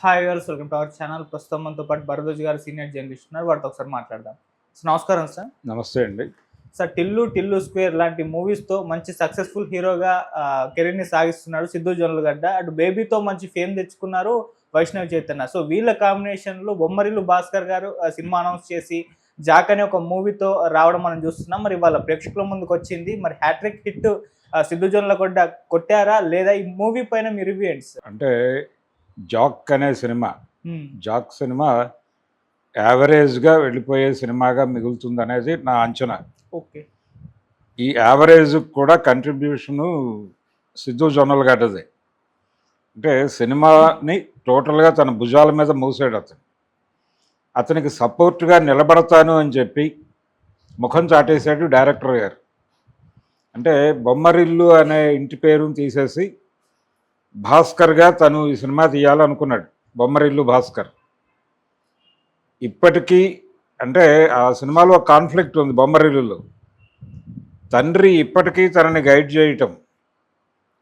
Hi గారు welcome to our channel. ప్రస్తుతం మనతో పాటు భరద్వాజ్ గారు సీనియర్ జర్నలిస్ట్ ఉన్నారు. వాటితో ఒకసారి మాట్లాడదాం. సో నమస్కారం సార్. నమస్తే అండి. సార్ టిల్లు టిల్లు స్క్వేర్ లాంటి మూవీస్తో మంచి సక్సెస్ఫుల్ హీరోగా కెరీర్ని సాగిస్తున్నాడు సిద్ధు జొన్నలగడ్డ అటు బేబీతో మంచి ఫేమ్ తెచ్చుకున్నారు వైష్ణవ్ చైతన్య. సో వీళ్ళ కాంబినేషన్లో బొమ్మరిల్లు భాస్కర్ గారు సినిమా అనౌన్స్ చేసి జాక్ అనే ఒక మూవీతో రావడం మనం చూస్తున్నాం. మరి వాళ్ళ ప్రేక్షకుల ముందుకు వచ్చింది. మరి హ్యాట్రిక్ హిట్ సిద్ధు జొన్నలగడ్డ కొట్టారా? లేదా ఈ మూవీ పైన మీ రివ్యూ అంటే జాక్ అనే సినిమా. జాక్ సినిమా యావరేజ్గా వెళ్ళిపోయే సినిమాగా మిగులుతుంది అనేది నా అంచనా. ఓకే. ఈ యావరేజ్ కూడా కంట్రిబ్యూషను సిద్ధు జొన్నలగడ్డదే అంటే సినిమాని టోటల్గా తన భుజాల మీద మూసాడు అతను. అతనికి సపోర్ట్గా నిలబడతాను అని చెప్పి ముఖం చాటేశాడు డైరెక్టర్ గారు. అంటే బొమ్మరిల్లు అనే ఇంటి పేరును తీసేసి భాస్కర్గా తను ఈ సినిమా తీయాలనుకున్నాడు. బొమ్మరిల్లు భాస్కర్. ఇప్పటికీ అంటే ఆ సినిమాలో కాన్ఫ్లిక్ట్ ఉంది బొమ్మరిల్లులో. తండ్రి ఇప్పటికీ తనని గైడ్ చేయటం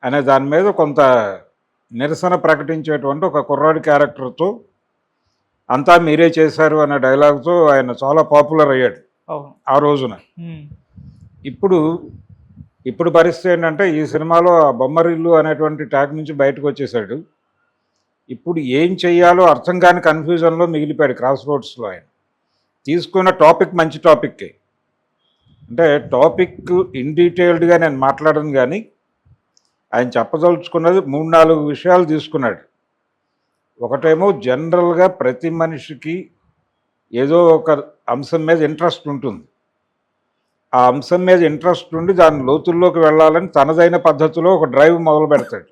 అనే దాని మీద కొంత నిరసన ప్రకటించేటువంటి ఒక కుర్రాడి క్యారెక్టర్తో అంతా మీరే చేశారు అనే డైలాగ్తో ఆయన చాలా పాపులర్ అయ్యాడు ఆ రోజున. ఇప్పుడు ఇప్పుడు పరిస్థితి ఏంటంటే ఈ సినిమాలో ఆ బొమ్మరిల్లు అనేటువంటి ట్యాగ్ నుంచి బయటకు వచ్చేసాడు ఇప్పుడు ఏం చేయాలో అర్థం కాని కన్ఫ్యూజన్లో మిగిలిపోయాడు క్రాస్ రోడ్స్లో ఆయన. తీసుకున్న టాపిక్ మంచి టాపిక్కే. అంటే టాపిక్ ఇన్ డీటెయిల్డ్గా నేను మాట్లాడను కానీ ఆయన చెప్పదలుచుకున్నది మూడు నాలుగు విషయాలు తీసుకున్నాడు. ఒకటేమో జనరల్గా ప్రతి మనిషికి ఏదో ఒక అంశం మీద ఇంట్రెస్ట్ ఉంటుంది. ఆ అంశం మీద ఇంట్రెస్ట్ ఉండి దాని లోతుల్లోకి వెళ్ళాలని తనదైన పద్ధతిలో ఒక డ్రైవ్ మొదలు పెడతాడు.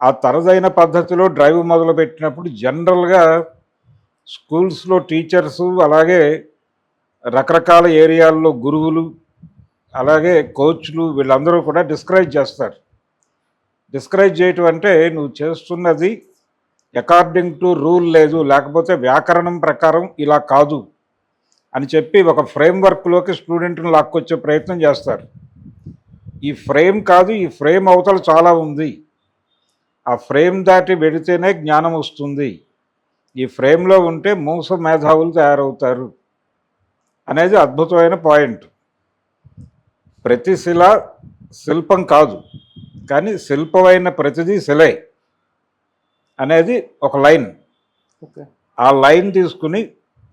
ఆ తనదైన పద్ధతిలో డ్రైవ్ మొదలు పెట్టినప్పుడు జనరల్గా స్కూల్స్లో టీచర్స్ అలాగే రకరకాల ఏరియాల్లో గురువులు అలాగే కోచ్లు వీళ్ళందరూ కూడా డిస్కరేజ్ చేస్తారు. డిస్కరేజ్ చేయటం అంటే నువ్వు చేస్తున్నది అకార్డింగ్ టు రూల్ లేదు లేకపోతే వ్యాకరణం ప్రకారం ఇలా కాదు. అని చెప్పి ఒక ఫ్రేమ్వర్క్లోకి స్టూడెంట్ని లాక్కొచ్చే ప్రయత్నం చేస్తారు. ఈ ఫ్రేమ్ కాదు ఈ ఫ్రేమ్ అవతల చాలా ఉంది. ఆ ఫ్రేమ్ దాటి వెడితేనే జ్ఞానం వస్తుంది. ఈ ఫ్రేమ్లో ఉంటే మూస మేధావులు తయారవుతారు అనేది అద్భుతమైన పాయింట్. ప్రతి శిల శిల్పం కాదు కానీ శిల్పమైన ప్రతిదీ శిలే అనేది ఒక లైన్. ఆ లైన్ తీసుకుని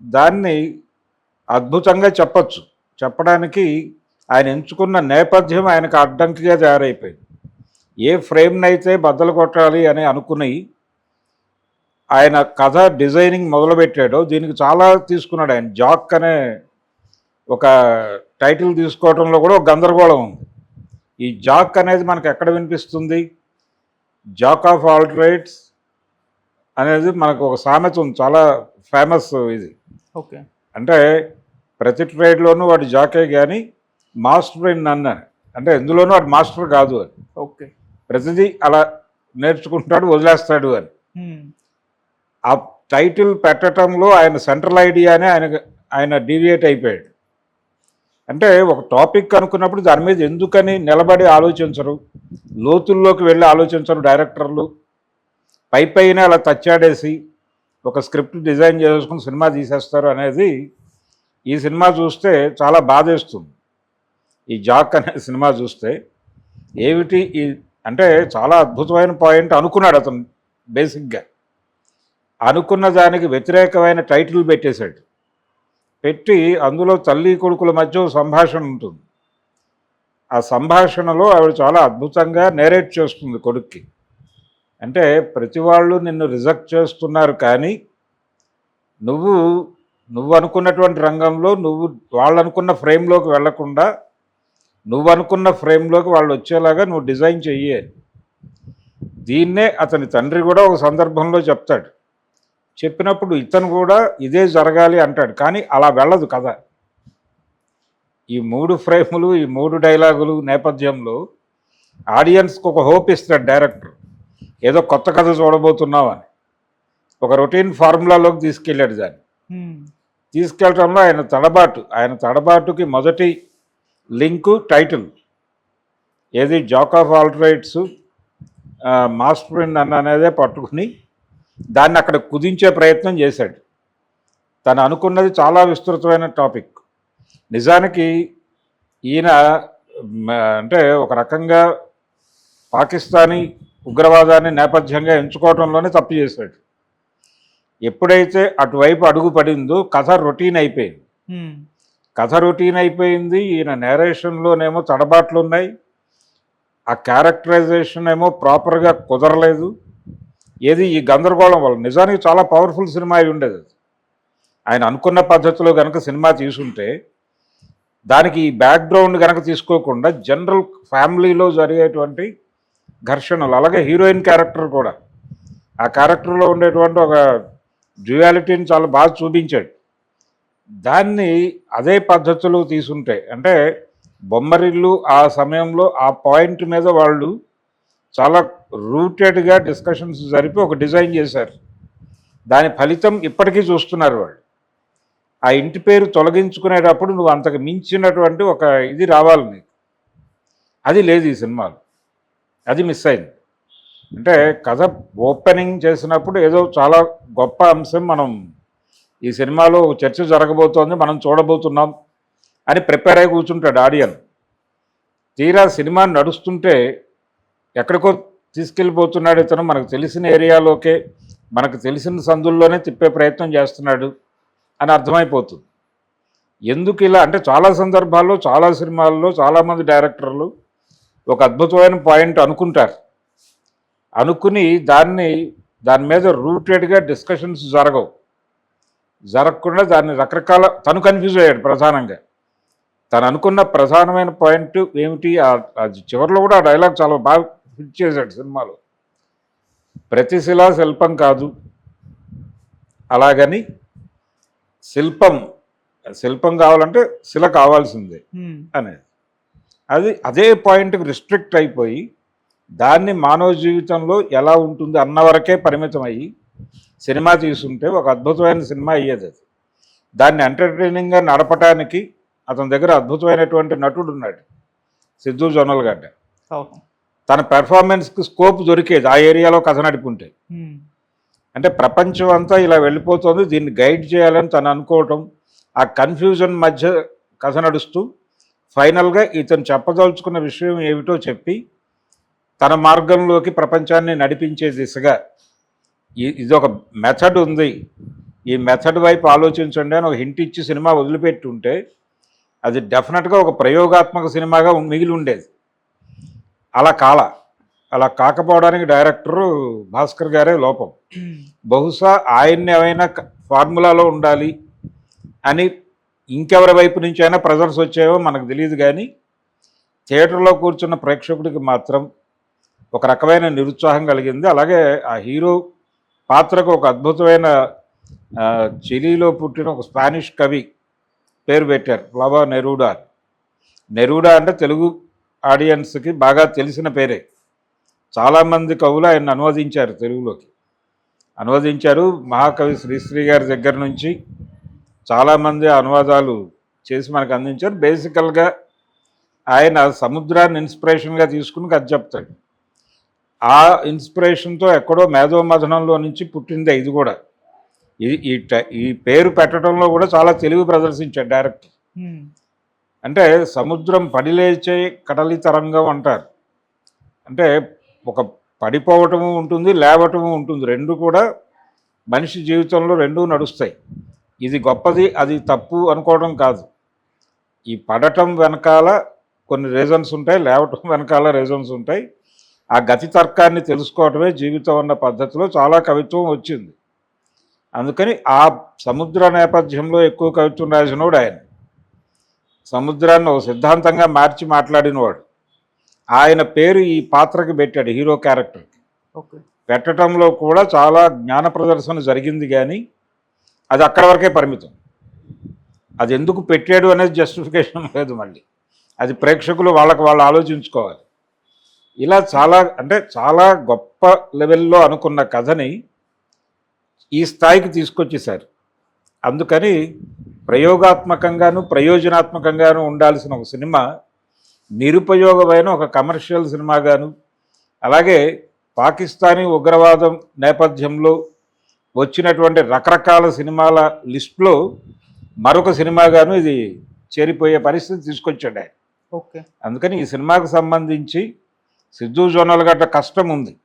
దాన్ని అద్భుతంగా చెప్పచ్చు. చెప్పడానికి ఆయన ఎంచుకున్న నేపథ్యం ఆయనకు అడ్డంకిగా తయారైపోయింది. ఏ ఫ్రేమ్నైతే బద్దలు కొట్టాలి అని అనుకుని ఆయన కథ డిజైనింగ్ మొదలుపెట్టాడో దీనికి చాలా తీసుకున్నాడు ఆయన. జాక్ అనే ఒక టైటిల్ తీసుకోవడంలో కూడా ఒక గందరగోళం ఉంది. ఈ జాక్ అనేది మనకు ఎక్కడ వినిపిస్తుంది? జాక్ ఆఫ్ ఆల్ట్రైట్స్ అనేది మనకు ఒక సామెత ఉంది. చాలా ఫేమస్ ఇది. ఓకే. అంటే ప్రతి ట్రేడ్లోనూ వాడు జాకే కానీ మాస్టర్ ఇన్ నన్న అంటే ఎందులోనూ వాడు మాస్టర్ కాదు అని. ఓకే. ప్రతిదీ అలా నేర్చుకుంటాడు వదిలేస్తాడు అని. ఆ టైటిల్ పెట్టడంలో ఆయన సెంట్రల్ ఐడియానే ఆయన ఆయన డీవియేట్ అయిపోయాడు. అంటే ఒక టాపిక్ అనుకున్నప్పుడు దాని మీద ఎందుకని నిలబడి ఆలోచించరు? లోతుల్లోకి వెళ్ళి ఆలోచించరు డైరెక్టర్లు. పై పైన అలా తచ్చాడేసి ఒక స్క్రిప్ట్ డిజైన్ చేసుకుని సినిమా తీసేస్తారు అనేది ఈ సినిమా చూస్తే చాలా బాధేస్తుంది. ఈ జాక్ అనే సినిమా చూస్తే ఏమిటి ఈ అంటే చాలా అద్భుతమైన పాయింట్ అనుకున్నాడు అతను బేసిక్గా. అనుకున్న దానికి వ్యతిరేకమైన టైటిల్ పెట్టేశాడు. పెట్టి అందులో తల్లి కొడుకుల మధ్య సంభాషణ ఉంటుంది. ఆ సంభాషణలో ఆవిడ చాలా అద్భుతంగా నేరేట్ చేస్తుంది కొడుక్కి. అంటే ప్రతి వాళ్ళు నిన్ను రిజెక్ట్ చేస్తున్నారు కానీ నువ్వు నువ్వు అనుకున్నటువంటి రంగంలో నువ్వు వాళ్ళు అనుకున్న ఫ్రేమ్లోకి వెళ్ళకుండా నువ్వు అనుకున్న ఫ్రేమ్లోకి వాళ్ళు వచ్చేలాగా నువ్వు డిజైన్ చెయ్యే. దీన్నే అతని తండ్రి కూడా ఒక సందర్భంలో చెప్తాడు. చెప్పినప్పుడు ఇతను కూడా ఇదే జరగాలి అంటాడు కానీ అలా వెళ్ళదు కథ. ఈ మూడు ఫ్రేములు ఈ మూడు డైలాగులు నేపథ్యంలో ఆడియన్స్కి ఒక హోప్ ఇస్తాడు డైరెక్టర్. ఏదో కొత్త కథ చూడబోతున్నావు అని ఒక రొటీన్ ఫార్ములాలోకి తీసుకెళ్ళాడు దాన్ని. తీసుకెళ్ళటంలో ఆయన తడబాటు ఆయన తడబాటుకి మొదటి లింకు టైటిల్. ఏది? Jack of all trades master in అన్న అనేదే పట్టుకుని దాన్ని అక్కడ కుదించే ప్రయత్నం చేశాడు. తను అనుకున్నది చాలా విస్తృతమైన టాపిక్. నిజానికి ఈయన అంటే ఒక రకంగా పాకిస్తానీ ఉగ్రవాదాన్ని నేపథ్యంగా ఎంచుకోవడంలోనే తప్పు చేశాడు. ఎప్పుడైతే అటువైపు అడుగు పడిందో కథ రొటీన్ అయిపోయింది. కథ రొటీన్ అయిపోయింది. ఈయన నేరేషన్లోనేమో తడబాట్లు ఉన్నాయి ఆ క్యారెక్టరైజేషన్ ఏమో ప్రాపర్గా కుదరలేదు. ఏది ఈ గందరగోళం వల్ల నిజానికి చాలా పవర్ఫుల్ సినిమా అయి ఉండేది అది. ఆయన అనుకున్న పద్ధతిలో కనుక సినిమా తీసుంటే దానికి ఈ బ్యాక్గ్రౌండ్ కనుక తీసుకోకుండా జనరల్ ఫ్యామిలీలో జరిగేటువంటి ఘర్షణలు. అలాగే హీరోయిన్ క్యారెక్టర్ కూడా. ఆ క్యారెక్టర్లో ఉండేటువంటి ఒక డ్యుయాలిటీని చాలా బాగా చూపించాడు. దాన్ని అదే పద్ధతిలో తీసుంటే అంటే బొమ్మరిల్లు ఆ సమయంలో ఆ పాయింట్ మీద వాళ్ళు చాలా రూటెడ్గా డిస్కషన్స్ జరిపి ఒక డిజైన్ చేశారు. దాని ఫలితం ఇప్పటికీ చూస్తున్నారు వాళ్ళు. ఆ ఇంటి పేరు తొలగించుకునేటప్పుడు నువ్వు అంతకు మించినటువంటి ఒక ఇది రావాలి నీకు. అది లేదు ఈ సినిమాలో. అది మిస్ అయింది. అంటే కథ ఓపెనింగ్ చేసినప్పుడు ఏదో చాలా గొప్ప అంశం మనం ఈ సినిమాలో చర్చ జరగబోతోంది మనం చూడబోతున్నాం అని ప్రిపేర్ అయి కూర్చుంటాడు ఆడియన్. తీరా సినిమా నడుస్తుంటే ఎక్కడికో తీసుకెళ్ళిపోతున్నాడు ఇతను మనకు తెలిసిన ఏరియాలోకే మనకు తెలిసిన సందుల్లోనే తిప్పే ప్రయత్నం చేస్తున్నాడు అని అర్థమైపోతుంది. ఎందుకు ఇలా అంటే చాలా సందర్భాల్లో చాలా సినిమాల్లో చాలామంది డైరెక్టర్లు ఒక అద్భుతమైన పాయింట్ అనుకుంటారు. అనుకుని దాన్ని దాని మీద రూటెడ్గా డిస్కషన్స్ జరగవు. జరగకుండా దాన్ని రకరకాల తను కన్ఫ్యూజ్ అయ్యాడు ప్రధానంగా. తను అనుకున్న ప్రధానమైన పాయింట్ ఏమిటి? ఆ- అది చివరిలో కూడా ఆ డైలాగ్ చాలా బాగా ఫిట్ చేశాడు సినిమాలో. ప్రతి శిలా శిల్పం కాదు. అలాగని శిల్పం శిల్పం కావాలంటే శిల కావాల్సిందే అనేది. అది అదే పాయింట్కి రిస్ట్రిక్ట్ అయిపోయి దాన్ని మానవ జీవితంలో ఎలా ఉంటుంది అన్న వరకే పరిమితం అయ్యి సినిమా తీసుంటే ఒక అద్భుతమైన సినిమా అయ్యేది అది. దాన్ని ఎంటర్టైనింగ్గా నడపటానికి అతని దగ్గర అద్భుతమైనటువంటి నటుడు ఉన్నాడు సిద్ధు జొన్నలగడ్డ తన పెర్ఫార్మెన్స్కి స్కోప్ దొరికేది ఆ ఏరియాలో కథ నడుపుంటే అంటే ప్రపంచం అంతా ఇలా వెళ్ళిపోతుంది దీన్ని గైడ్ చేయాలని తను అనుకోవటం ఆ కన్ఫ్యూజన్ మధ్య కథ నడుస్తూ ఫైనల్గా ఇతను చెప్పదలుచుకున్న విషయం ఏమిటో చెప్పి తన మార్గంలోకి ప్రపంచాన్ని నడిపించే దిశగా ఇది ఒక మెథడ్ ఉంది. ఈ మెథడ్ వైపు ఆలోచించండి అని ఒక హింట్ ఇచ్చి సినిమా వదిలిపెట్టి ఉంటే అది డెఫినెట్గా ఒక ప్రయోగాత్మక సినిమాగా మిగిలి ఉండేది. అలా కాల. అలా కాకపోవడానికి డైరెక్టరు భాస్కర్ గారే లోపం. బహుశా ఆయన్ని ఏమైనా ఫార్ములాలో ఉండాలి అని ఇంకెవరి వైపు నుంచి అయినా ప్రెజర్స్ వచ్చాయో మనకు తెలియదు కానీ థియేటర్లో కూర్చున్న ప్రేక్షకుడికి మాత్రం ఒక రకమైన నిరుత్సాహం కలిగింది. అలాగే ఆ హీరో పాత్రకు ఒక అద్భుతమైన చిలీలో పుట్టిన ఒక స్పానిష్ కవి పేరు పెట్టారు ఫ్లవా నెరూడా నెరూడా అంటే తెలుగు ఆడియన్స్కి బాగా తెలిసిన పేరే. చాలామంది కవులు ఆయన అనువదించారు తెలుగులోకి. అనువదించారు మహాకవి శ్రీశ్రీ గారి దగ్గర నుంచి చాలామంది అనువాదాలు చేసి మనకు అందించారు. బేసికల్గా ఆయన సముద్రాన్ని ఇన్స్పిరేషన్గా తీసుకుని కథ చెప్తాడు. ఆ ఇన్స్పిరేషన్తో ఎక్కడో మేధోమథనంలో నుంచి పుట్టిందే ఇది కూడా. ఇది ఈ ఈ పేరు పెట్టడంలో కూడా చాలా తెలివి ప్రదర్శించాడు డైరెక్టర్ ఉమ్, అంటే సముద్రం పడిలేచే కడలి తరంగం అంటారు. అంటే ఒక పడిపోవటము ఉంటుంది లేవటము ఉంటుంది. రెండు కూడా మనిషి జీవితంలో రెండూ నడుస్తాయి. ఇది గొప్పది అది తప్పు అనుకోవడం కాదు. ఈ పడటం వెనకాల కొన్ని రీజన్స్ ఉంటాయి లేవటం వెనకాల రీజన్స్ ఉంటాయి. ఆ గతి తర్కాన్ని తెలుసుకోవటమే జీవితం అన్న పద్ధతిలో చాలా కవిత్వం వచ్చింది. అందుకని ఆ సముద్ర నేపథ్యంలో ఎక్కువ కవిత్వం రాసినోడు ఆయన. సముద్రాన్ని ఒక సిద్ధాంతంగా మార్చి మాట్లాడినవాడు. ఆయన పేరు ఈ పాత్రకి పెట్టాడు హీరో క్యారెక్టర్కి. పెట్టడంలో కూడా చాలా జ్ఞాన ప్రదర్శన జరిగింది కానీ అది అక్కడ వరకే పరిమితం. అది ఎందుకు పెట్టాడు అనేది జస్టిఫికేషన్ లేదు మళ్ళీ. అది ప్రేక్షకులు వాళ్ళకి వాళ్ళు ఆలోచించుకోవాలి. ఇలా చాలా అంటే చాలా గొప్ప లెవెల్లో అనుకున్న కథని ఈ స్థాయికి తీసుకొచ్చేసారు అందుకని ప్రయోగాత్మకంగాను ప్రయోజనాత్మకంగాను ఉండాల్సిన ఒక సినిమా నిరుపయోగమైన ఒక కమర్షియల్ సినిమాగాను అలాగే పాకిస్తానీ ఉగ్రవాదం నేపథ్యంలో వచ్చినటువంటి రకరకాల సినిమాల లిస్టులో మరొక సినిమాగాను ఇది చేరిపోయే పరిస్థితి తీసుకొచ్చాడు ఆయన. ఓకే. అందుకని ఈ సినిమాకు సంబంధించి సిద్ధు జోనల్ గడ్డ కష్టం ఉంది.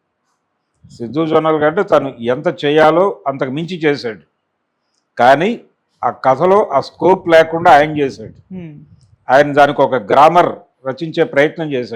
సిద్ధు జోనల్ గడ్డ తను ఎంత చేయాలో అంతకు మించి చేశాడు. కానీ ఆ కథలో ఆ స్కోప్ లేకుండా ఆయన చేశాడు. ఆయన దానికి ఒక గ్రామర్ రచించే ప్రయత్నం చేశాడు.